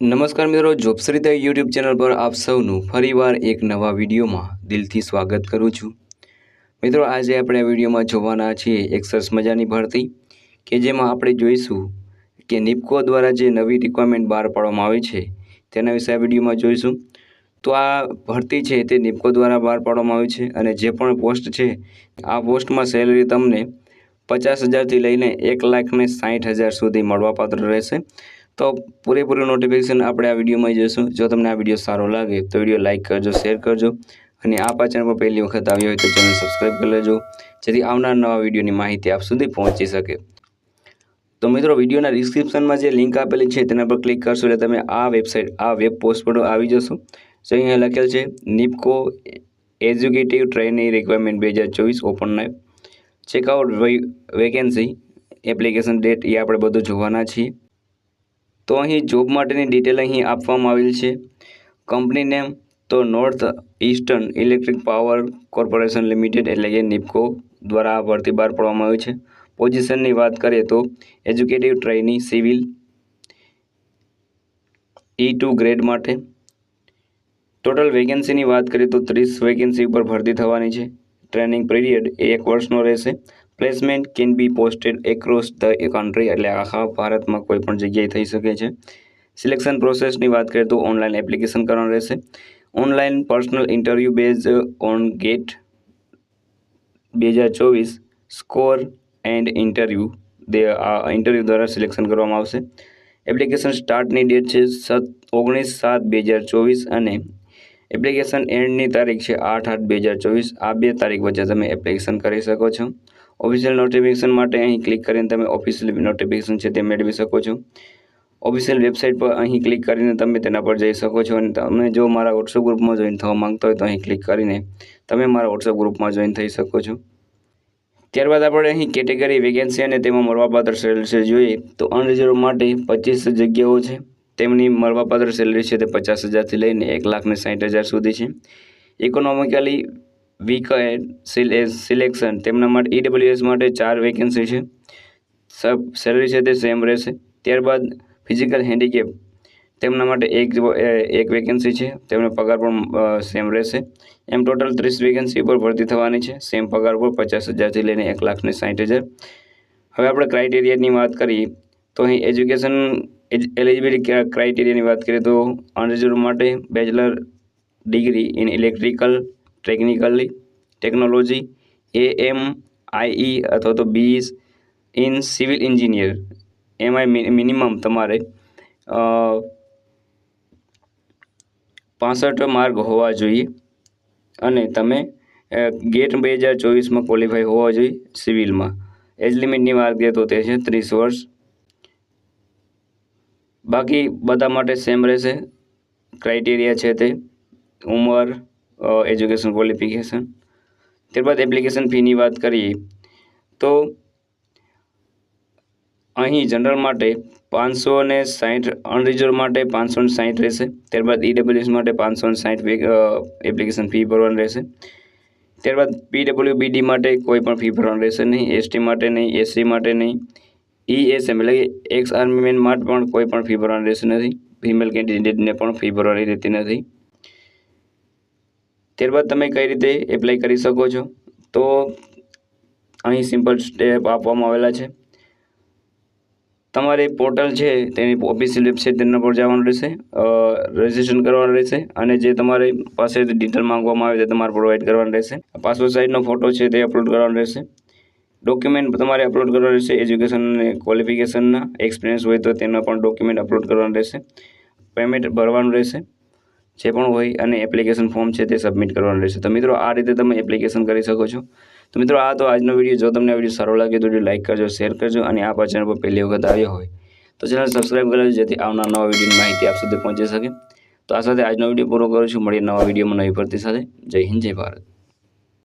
નમસ્કાર મિત્રો જોબશ્રીતા YouTube channel પર આપ સૌનું ફરીવાર એક નવા વિડીયોમાં દિલથી સ્વાગત કરું છું. મિત્રો, આજે આપણે આ વિડીયોમાં જોવાના છીએ એક સરસ મજાની ભરતી, કે જેમાં આપણે જોઈશું કે નિપકો દ્વારા જે નવી રિક્વાયરમેન્ટ બહાર પાડવામાં આવી છે, તેના વિશે આ વિડીયોમાં જોઈશું. તો આ ભરતી છે તે નિપકો દ્વારા બહાર પાડવામાં આવી છે અને જે પણ પોસ્ટ છે, આ પોસ્ટમાં સેલરી તમને પચાસ હજારથી લઈને એક લાખને સાઠ હજાર સુધી મળવાપાત્ર રહેશે. તો પૂરેપૂરું નોટિફિકેશન આપણે આ વિડીયોમાં જોઈશું. જો તમને આ વીડિયો સારો લાગે તો વીડિયો લાઇક કરજો શેર કરજો અને આ ચેનલ પર પહેલી વખત આવ્યો હોય તો ચેનલ સબસ્ક્રાઈબ કરી લેજો. જેથી આવનાર નવા વિડીયોની માહિતી આપ સુધી પહોંચી શકે. તો મિત્રો વિડીયોના ડિસ્ક્રિપ્શનમાં જે લિંક આપેલી છે તેના પર ક્લિક કરશો એટલે તમે આ વેબસાઇટ આ વેબ પોસ્ટ પર આવી જશો. જો અહીંયા લખેલ છે નિપકો એજ્યુકેટિવ ટ્રેનિંગ રિક્વાયરમેન્ટ બે હજાર ચોવીસ ઓપન નાઇફ ચેકઆઉટ વેકેન્સી એપ્લિકેશન ડેટ એ આપણે બધું જોવાના છીએ. તો અહીં જોબ માટેની ડિટેલ અહીં આપવામાં આવેલ છે. કંપની નેમ તો north eastern electric power corporation limited એટલે કે નિપકો દ્વારા આ ભરતી બહાર પાડવામાં આવી છે. પોઝિશનની વાત કરીએ તો executive trainee civil E two grade માટે. ટોટલ વેકેન્સીની વાત કરીએ તો ત્રીસ વેકેન્સી ઉપર ભરતી થવાની છે. ટ્રેનિંગ પીરિયડ એ એક વર્ષનો રહેશે. Placement can be posted across the country એટલે આખા ભારતમાં કોઈ પણ જગ્યાએ થઈ શકે છે. સિલેક્શન પ્રોસેસની વાત કરીએ તો ઓનલાઈન એપ્લિકેશન કરવાનું રહેશે. Online personal interview base on GATE બે હજાર ચોવીસ સ્કોર એન્ડ ઇન્ટરવ્યૂ દે આ ઇન્ટરવ્યૂ દ્વારા સિલેક્શન કરવામાં આવશે. એપ્લિકેશન સ્ટાર્ટની ડેટ છે સત, ઓગણીસ સાત બે હજાર ચોવીસ અને એપ્લિકેશન એન્ડની તારીખ છે આઠ આઠ બે હજાર ચોવીસ. આ બે તારીખ વચ્ચે તમે એપ્લિકેશન કરી શકો છો. ઓફિશિયલ નોટિફિકેશન માટે અહીં ક્લિક કરીને તમે ઓફિશિયલ નોટિફિકેશન છે તે મેળવી શકો છો. ઓફિશિયલ વેબસાઇટ પર અહીં ક્લિક કરીને તમે તેના પર જઈ શકો છો અને તમે જો મારા વોટ્સઅપ ગ્રુપમાં જોઈન થવા માગતા હોય તો અહીં ક્લિક કરીને તમે મારા વોટ્સઅપ ગ્રુપમાં જોઈન થઈ શકો છો. ત્યારબાદ આપણે અહીં કેટેગરી વેકેન્સી અને તેમાં મળવાપાત્ર સેલરી છે જોઈએ તો અનરિઝર્વ માટે પચીસ જગ્યાઓ છે. તેમની મળવાપાત્ર સેલરી છે તે પચાસ હજારથી લઈને એક લાખને સાઠ હજાર સુધી છે. ઇકોનોમિકલી વીક સિલેક્શન તેમના માટે ઈડબ્લ્યુએસ માટે ચાર વેકેન્સી છે. સબ સેલરી છે તે સેમ રહેશે. ત્યારબાદ ફિઝિકલ હેન્ડીકેપ તેમના માટે એક એક વેકેન્સી છે. તેમનો પગાર પણ સેમ રહેશે. એમ ટોટલ ત્રીસ વેકેન્સી ઉપર ભરતી થવાની છે. સેમ પગાર પર પચાસ હજારથી લઈને એક લાખને સાઠ હજાર. હવે આપણે ક્રાઇટેરિયાની વાત કરીએ. તો અહીં એજ્યુકેશન એલિજિબિલિટી ક્રાઇટેરિયાની વાત કરીએ તો અનરિઝર્વ માટે bachelor degree in electrical technically technology A M IE અથવા તો બી ઇન સિવિલ એન્જિનિયર એમાં મિનિમમ તમારે પાસઠ માર્ક હોવા જોઈએ અને તમે ગેટ બે હજાર ચોવીસમાં ક્વોલિફાય હોવા જોઈએ સિવિલમાં. એજ લિમિટની વાત કરીએ તો તે છે ત્રીસ વર્ષ. બાકી બધા માટે સેમ રહેશે. ક્રાઇટેરિયા છે તે, ઉંમર એજ્યુકેશન ક્વોલિફિકેશન ત્યારબાદ એપ્લિકેશન ફીની વાત કરીએ, તો અહીં જનરલ માટે પાંચસો અને સાહીઠ અનરિઝર્વ માટે પાંચસો ને સાહીઠ રહેશે. ત્યારબાદ ઈડબ્લ્યુએસ માટે પાંચસો ને સાહીઠ એપ્લિકેશન ફી ભરવાની રહેશે. ત્યારબાદ પીડબ્લ્યુ બીડી માટે કોઈ પણ ફી ભરવાની રહેશે નહીં. એસટી માટે નહીં એસસી માટે નહીં. ઈએસએમ એટલે કે એક્સ આર્મીમેન માટે પણ કોઈ પણ ફી ભરવાની રહેશે નથી. ફિમેલ કેન્ડિડેટને પણ ફી ભરવાની રહેતી નથી. ત્યારબાદ તમે કઈ રીતે એપ્લાય કરી શકો છો? તો અહીં સિમ્પલ સ્ટેપ આપવામાં આવેલા છે. તમારે પોર્ટલ છે, તેની ઓફિશિયલ વેબસાઇટ તેના પર જવાનું રહેશે. રજિસ્ટ્રેશન કરવાનું રહેશે અને જે તમારી પાસે ડિટેલ માંગવામાં આવે તે તમારે પ્રોવાઈડ કરવાનું રહેશે. પાસપોર્ટ સાઇઝનો ફોટો છે તે અપલોડ કરવાનો રહેશે. ડોક્યુમેન્ટ તમારે અપલોડ કરવાનું રહેશે એજ્યુકેશન અને ક્વોલિફિકેશનના એક્સપિરિયન્સ હોય તો તેના પણ ડોક્યુમેન્ટ અપલોડ કરવાનું રહેશે. પેમેન્ટ ભરવાનું રહેશે. જે પણ હોય અને એપ્લિકેશન ફોર્મ છે તે સબમિટ કરવાનું રહેશે. તો મિત્રો, આ રીતે તમે એપ્લિકેશન કરી શકો છો. તો મિત્રો, આ તો આજનો વીડિયો જો તમને આ વીડિયો સારો લાગે તો લાઇક કરજો શેર કરજો અને આ ચેનલ પર પહેલી વખત આવ્યો હોય તો ચેનલ સબસ્ક્રાઈબ કરજો જેથી આવનાર નવા વિડીયોની માહિતી આપ સુધી પહોંચી શકે. તો આ સાથે આજનો વીડિયો પૂરો કરું છું. મળીએ નવા વિડીયોમાં નવી ભરતી સાથે. જય હિન્દ, જય ભારત.